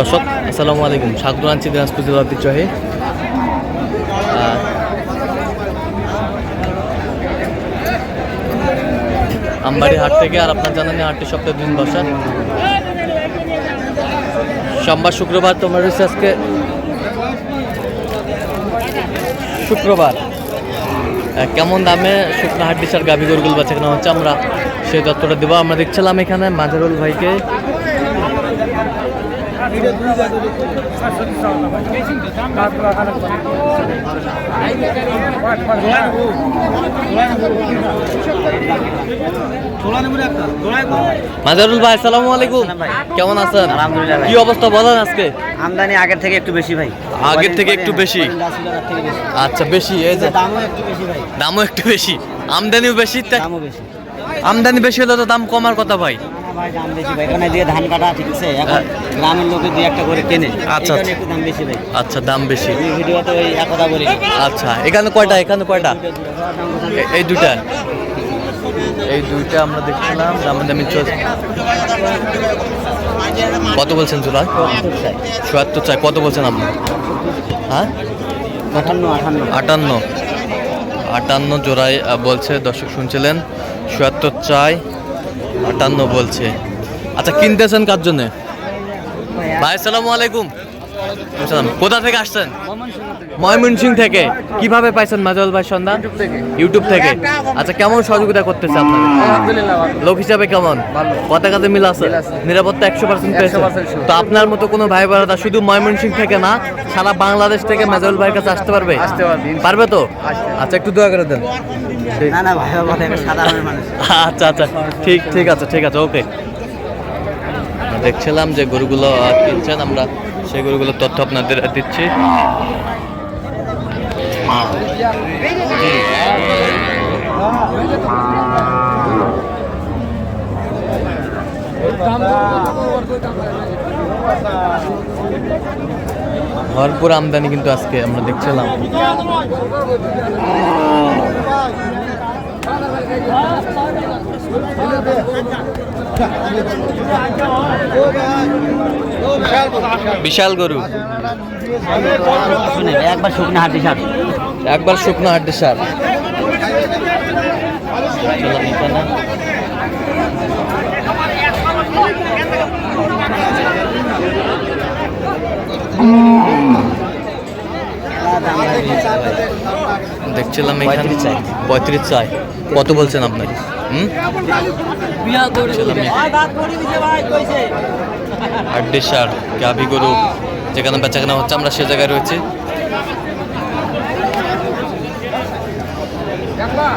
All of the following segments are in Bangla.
দর্শক আসসালামু আলাইকুম। স্বাগত জানাচ্ছি দিনাজপুর জেলা ঐতিহ্যবাহী। আহ, আমবাড়ি হাট থেকে আর আপনার জানেন হাটটি সপ্তাহে দিন বসা। সোমবার শুক্রবার তোমার রয়েছে আজকে। শুক্রবার। কেমন দামে শুকনো হাড্ডি সার গাভি গরুগুলো বাচ্চা হচ্ছে আমরা সেই তত্ত্বটা দেবো। আমরা দেখছিলাম এখানে মাজারুল ভাইকে মাজারুল ভাই আসসালামু আলাইকুম। কেমন আছেন? আলহামদুলিল্লাহ কি অবস্থা বলেন আজকে? আমদানি আগের থেকে একটু বেশি ভাই। আগের থেকে একটু বেশি? আচ্ছা বেশি এই যে। দামও একটু বেশি ভাই। দামও একটু বেশি। আমদানিও বেশি দামও বেশি। আমদানি বেশি হলে তো দাম কমার কথা ভাই। না দাম বেশি ভাই। এখানে দিয়ে ধান কাটা ঠিক আছে? এখন গ্রামের লোকে দুই একটা করে কেনে। আচ্ছা, আচ্ছা। একটু দাম বেশি ভাই। আচ্ছা দাম বেশি। ভিডিওতে ওই এক কথা বলি। আচ্ছা এখানে কয়টা এখানে কয়টা? এই দুইটা। এই দুইটা আমরা দেখছিলাম চলছে কত বলছেন জোড়া চুয়াত্তর চাই। কত বলছেন আপনি? হ্যাঁ? আঠান্ন আটান্ন। আটান্ন। জোড়ায় বলছে দর্শক শুনছিলেন চুয়াত্তর চাই। আটান্ন বলছে। আচ্ছা কিনতেছেন কার জন্যে? ভাই আসসালামু আলাইকুম। কোথা থেকে আসছেন? ময়মনসিং থেকে। কীভাবে পাইছেন মাজল ভাই সন্ধান? ইউটিউব থেকে। আচ্ছা কেমন সহযোগিতা করতেছে আপনাদের লোক হিসাবে কেমন? কথা কাজে মিল আছে? নিরাপত্তা একশো পার্সেন্ট পেয়েছে। তো আপনার মতো কোনো ভাই বোনেরা শুধু ময়মনসিং থেকে না সারা বাংলাদেশ থেকে মেজল ভাইয়ের কাছে আসতে পারবে? পারবে। তো? আচ্ছা একটু দোয়া করে দেন। না না ভাই বলে সাধারণ মানুষ। আচ্ছা আচ্ছা। ঠিক ঠিক আছে ঠিক আছে ওকে দেখছিলাম যে গরুগুলো কিনছেন আমরা সেই গরুগুলোর তথ্য আপনাদের দিচ্ছি। ভরপুর আমদানি কিন্তু আজকে আমরা দেখছিলাম। বিশাল গরু। শুনে একবার শুকনো হাড্ডি সার। একবার শুকনো হাড্ডি সার। দেখছিলাম এখানে চাই। পঁয়ত্রিশ চাই। কত বলছেন আপনি? হুম? দেখছিলাম গাভি গরু যেখানে বেচাকেনা হচ্ছে আমরা সে জায়গায় রয়েছি। দেখছিলাম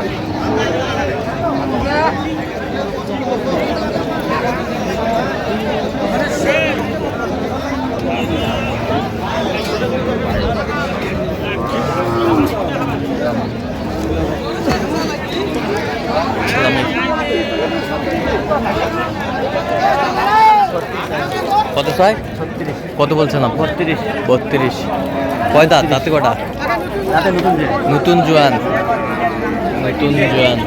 কত চাই কত বলছেন আপনি? বত্রিশ। বত্রিশ। কয় দাঁত? দাঁতে কটা? নতুন জোয়ান। নতুন জোয়ান।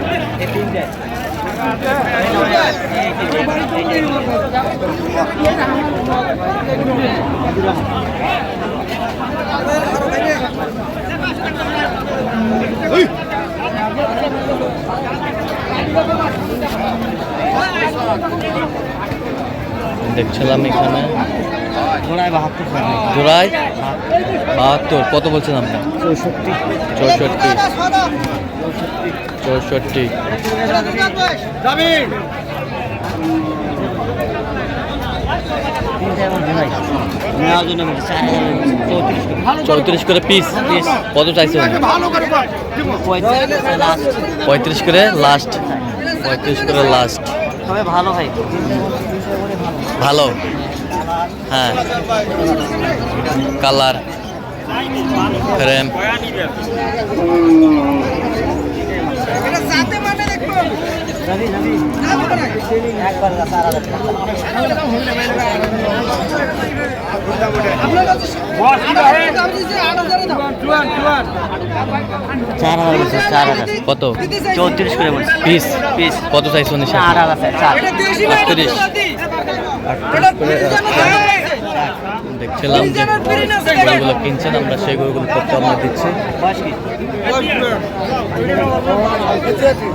দেখছিলাম এখানে। জোড়ায় বাহাত্তর কত বলছেন আপনি চৌষট্টি। চৌষট্টি। চৌষট্টি। চৌত্রিশ করে পিস কত চাইছেন পঁয়ত্রিশ করে লাস্ট পঁয়ত্রিশ করে লাস্ট তবে ভালো ভাই। ভালো। হ্যাঁ। কালার। ফ্রেম একবার চার হাজার চার হাজার বলছে চার হাজার কত? চৌত্রিশ করে বলছে। Piece piece. কত চাইছো নিশা চার হাজার চার। আটত্রিশ। আটত্রিশ দেখছিলাম যে গরুগুলো কিনছেন আমরা সেই গরুগুলো তথ্য আমরা দিচ্ছি বয়স কি এখানে প্রায় পঁয়ষট্টি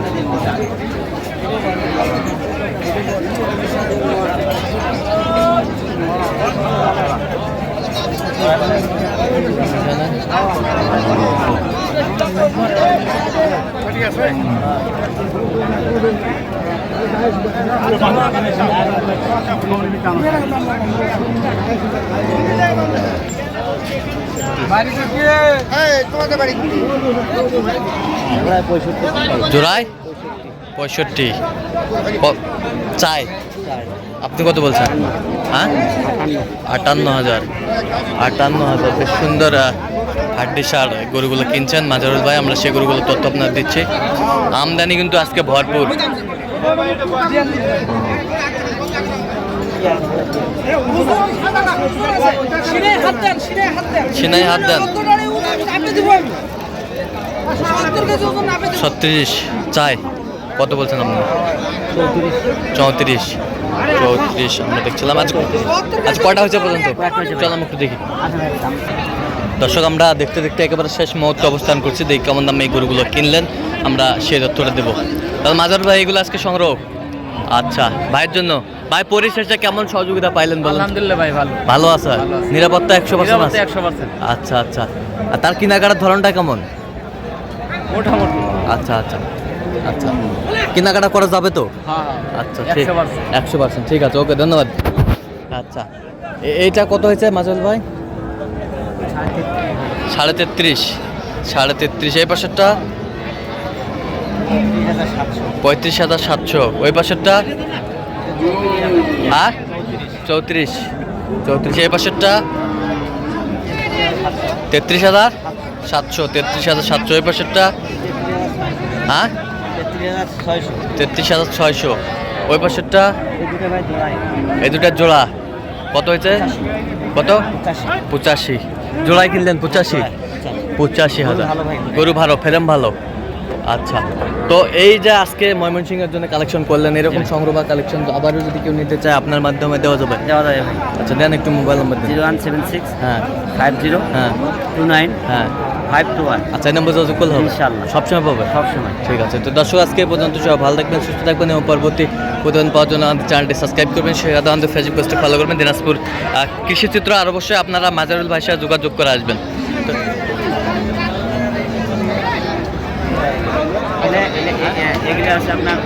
জোড়ায় পঁয়ষট্টি। চাই। চার আপনি কত বলছেন? হ্যাঁ? আটান্ন হাজার। আটান্ন হাজার, বেশ সুন্দর হাড্ডি সার গরুগুলো কিনছেন মাজারুল ভাই। আমরা সেই গরুগুলো তথ্য আপনার দিচ্ছি। আমদানি কিন্তু আজকে ভরপুর। সিনে হাত দেন। ছত্রিশ। চাই। কত বলছেন আপনি? চৌত্রিশ। চৌত্রিশ আমরা দেখছিলাম আজ আজ কটা হয়েছে পর্যন্ত? চল আমরা একটু দেখি। দর্শক আমরা দেখতে দেখতে একেবারে শেষ মুহূর্তে অবস্থান করছি। দেখি কেমন দামে এই গরুগুলো কিনলেন। আমরা সেই তথ্যটা দেবো। তাহলে মাজার ভাই এগুলো আজকে সংগ্রহ? আচ্ছা ভাইয়ের জন্য। ভাই পরিশেষে কেমন সহযোগিতা পাইলেন বলুন? আলহামদুলিল্লাহ ভাই ভালো। ভালো আছে? নিরাপত্তা একশো পার্সেন্ট আছে? একশো পার্সেন্ট। আচ্ছা আচ্ছা। আর তার কেনাকাটার ধরনটা কেমন? মোটামুটি। আচ্ছা আচ্ছা। আচ্ছা। কেনাকাটা করা যাবে তো? হ্যাঁ আচ্ছা ঠিক। একশো পার্সেন্ট। ঠিক আছে ওকে ধন্যবাদ। আচ্ছা এইটা কত হয়েছে মাজল ভাই? সাড়ে তেত্রিশ। সাড়ে তেত্রিশ এই পাশেরটা? পঁয়ত্রিশ হাজার সাতশো। ওই পাশেরটা? হ্যাঁ? চৌত্রিশ। চৌত্রিশ এই পাশেরটা? তেত্রিশ হাজার সাতশো তেত্রিশ হাজার সাতশো এই পাশেরটা? হ্যাঁ? তেত্রিশ হাজার ছয়শো। ওই পাশেরটা? এই দুটো জোড়া। কত হয়েছে? কত? পঁচাশি। জোড়াই কিনলেন পঁচাশি? পঁচাশি হাজার। গরু ভালো ফেরেম ভালো। আচ্ছা। তো এই যে আজকে ময়মনসিংহের জন্য কালেকশন করলেন এরকম সংগ্রহ বা কালেকশন আবারও যদি কেউ নিতে চায় আপনার মাধ্যমে দেওয়া যাবে? দেওয়া যাবে আচ্ছা দেন একটু mobile number zero one seven six হ্যাঁ। ফাইভ জিরো হ্যাঁ। টু নাইন হ্যাঁ। Five two one. আচ্ছা এই নম্বর যোগাযোগ করলে হবে? ইনশাআল্লাহ। সবসময় পাবে? সবসময়। ঠিক আছে তো দর্শক আজকে পর্যন্ত সবাই ভালো থাকবেন সুস্থ থাকবেন এবং পরবর্তী প্রতিদিন পাওয়ার জন্য আমাদের চ্যানেলটি সাবস্ক্রাইব করবেন। সেই সাথে আমাদের ফেসবুক পেজটি ফলো করবেন দিনাজপুর কৃষিচিত্র আর অবশ্যই আপনারা মাজারুল ভাইয়ের সাথে যোগাযোগ করে আসবেন। এগুলো আছে আপনার